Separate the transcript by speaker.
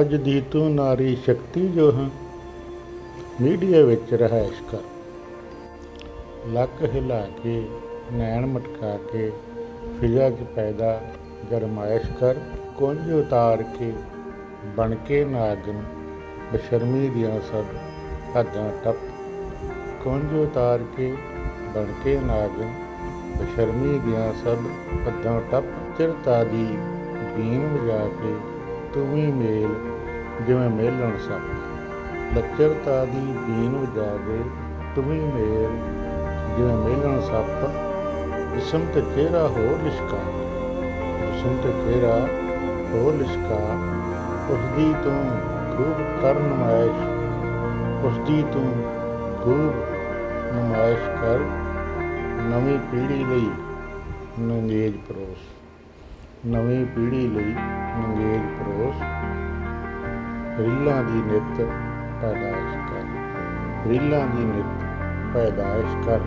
Speaker 1: ਅੱਜ ਦੀ ਤੂੰ ਨਾਰੀ ਸ਼ਕਤੀ ਜੋ ਹਾਂ, ਮੀਡੀਆ ਵਿੱਚ ਰਹਾਇਸ਼ ਕਰ। ਲੱਕ ਹਿਲਾ ਕੇ, ਨੈਣ ਮਟਕਾ ਕੇ, ਫਿਜ਼ਾ 'ਚ ਪੈਦਾ ਗਰਮਾਇਸ਼ ਕਰ ਕੁੰਝ ਉਤਾਰ ਕੇ, ਬਣ ਕੇ ਨਾਗਨ, ਬਸ਼ਰਮੀ ਦੀਆਂ ਸਭ ਹੱਦਾਂ ਟੱਪ। ਕੁੰਝ ਉਤਾਰ ਕੇ, ਬਣ ਕੇ ਨਾਗਨ, ਬਸ਼ਰਮੀ ਦੀਆਂ ਸਭ ਹੱਦਾਂ ਟੱਪ। ਚਿਰਤਾ ਦੀ ਬੀਨ ਵਜਾ ਕੇ ਤੂੰ ਮੇਲ, ਜਿਵੇਂ ਮੇਲਣ ਸੱਪ ਲੱਚਰਤਾ ਦੀ ਬੀਨ ਵਜਾ ਤੂੰ ਮੇਲ, ਜਿਵੇਂ ਮੇਲਣ ਸੱਪ ਜਿਸਮ ਤੇ ਚਿਹਰਾ ਹੋ ਲਿਸ਼ਕਾ ਜਿਸਮ ਤੇ ਚਿਹਰਾ ਹੋ ਲਿਸ਼ਕਾ। ਉਸ ਦੀ ਤੂੰ ਖੂਬ ਕਰ ਨਮਾਇਸ਼ ਉਸ ਦੀ ਤੂੰ ਖੂਬ ਨਮਾਇਸ਼ ਕਰ। ਨਵੀਂ ਪੀੜ੍ਹੀ ਲਈ ਨੰਗੇਜ ਪਰੋਸ, ਨਵੀਂ ਪੀੜ੍ਹੀ ਲਈ ਨੰਗੇਜ ਪਰੋਸ ਰੀਲਾਂ ਦੀ ਨਿਤ ਪੈਦਾਇਸ਼ ਕਰ। ਰੀਲਾਂ ਦੀ ਨਿਤ ਪੈਦਾਇਸ਼ ਕਰ।